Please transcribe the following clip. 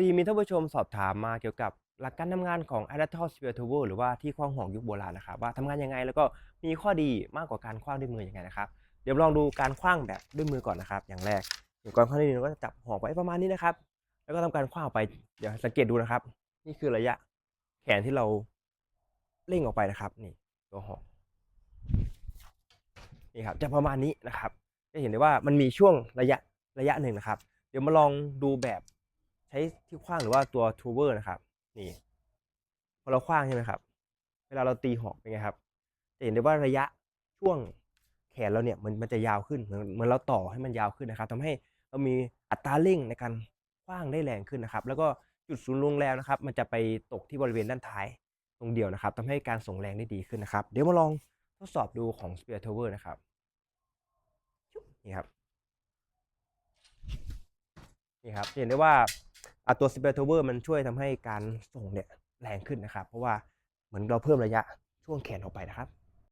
ดีมีท่านผู้ชมสอบถามมาเกี่ยวกับหลักการทำงานของ a d a p t o r Spear Tower หรือว่าที่คว้างห่วงยุคโบราณนะครับว่าทำงานยังไงแล้วก็มีข้อดีมากกว่าการคว้างด้วยมือยังไงนะครับเดี๋ยวลองดูการคว้างแบบด้วยมือก่อนนะครับ อย่างแรกเดี๋ยวก่อนคว้างด้วยมือก็จะจับห่วงไว้ประมาณนี้นะครับ แล้วก็ทำการคว้างออกไปเดี๋ยวสังเกตดูนะครับ นี่คือระยะแขนที่เราเร่งออกไปนะครับ นี่ตัวห่วงนี่ครับจะประมาณนี้นะครับ จะเห็นได้ว่ามันมีช่วงระยะระยะหนึ่งนะครับ เดี๋ยวมาลองดูแบบ ใช้ที่คว้างหรือว่าตัวทูเวอร์นะครับนี่พอเราคว้างใช่ไหมครับ เวลาเราตีหอกเป็นไงครับ จะเห็นได้ว่าระยะช่วงแขนเราเนี่ยมันมันจะยาวขึ้นเหมือนเหมือนเราต่อให้มันยาวขึ้นนะครับทำให้เรามีอัตราเร่งในการคว้างได้แรงขึ้นนะครับ แล้วก็จุดศูนย์รวมแรงนะครับ มันจะไปตกที่บริเวณด้านท้ายตรงเดียวนะครับทำให้การส่งแรงได้ดีขึ้นนะครับ เดี๋ยวมาลองทดสอบดูของ Spear Tower นะครับนี่ครับนี่ครับจะเห็นได้ว่า ตัว Spear Tower มันช่วยทำให้การส่งเนี่ยแรงขึ้นนะครับ เพราะว่าเหมือนเราเพิ่มระยะช่วงแขนออกไปนะครับ